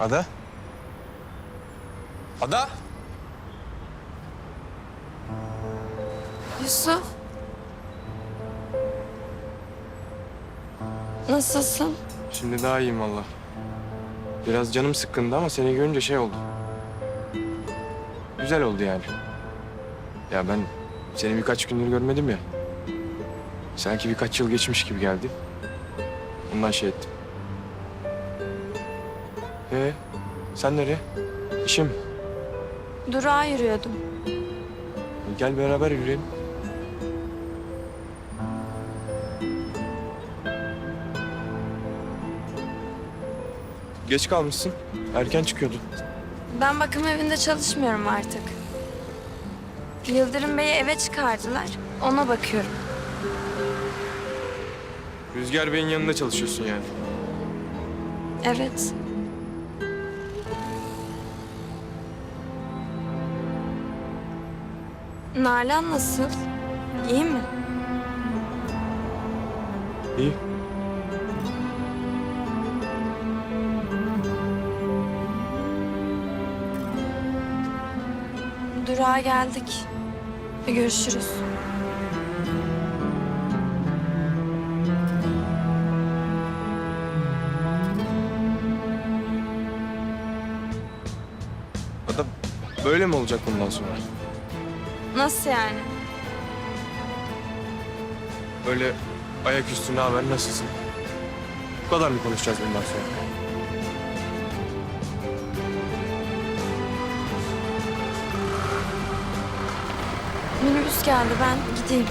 Ada? Ada? Yusuf. Nasılsın? Şimdi daha iyiyim valla. Biraz canım sıkkındı ama seni görünce şey oldu. Güzel oldu yani. Ya ben seni birkaç gündür görmedim ya. Sanki birkaç yıl geçmiş gibi geldi. Ondan şey ettim. Ee, sen nereye? İşe mi? Durağa yürüyordum. Gel beraber yürüyelim. Geç kalmışsın. Erken çıkıyordun. Ben bakım evinde çalışmıyorum artık. Yıldırım Bey'i eve çıkardılar. Ona bakıyorum. Rüzgar Bey'in yanında çalışıyorsun yani. Evet. Nalan nasıl? İyi mi? İyi. Durağa geldik. Görüşürüz. Ada böyle mi olacak bundan sonra? Nasıl yani? Böyle ayaküstü ne haber nasılsın? Bu kadar mı konuşacağız bundan sonra? Minibüs geldi ben gideyim.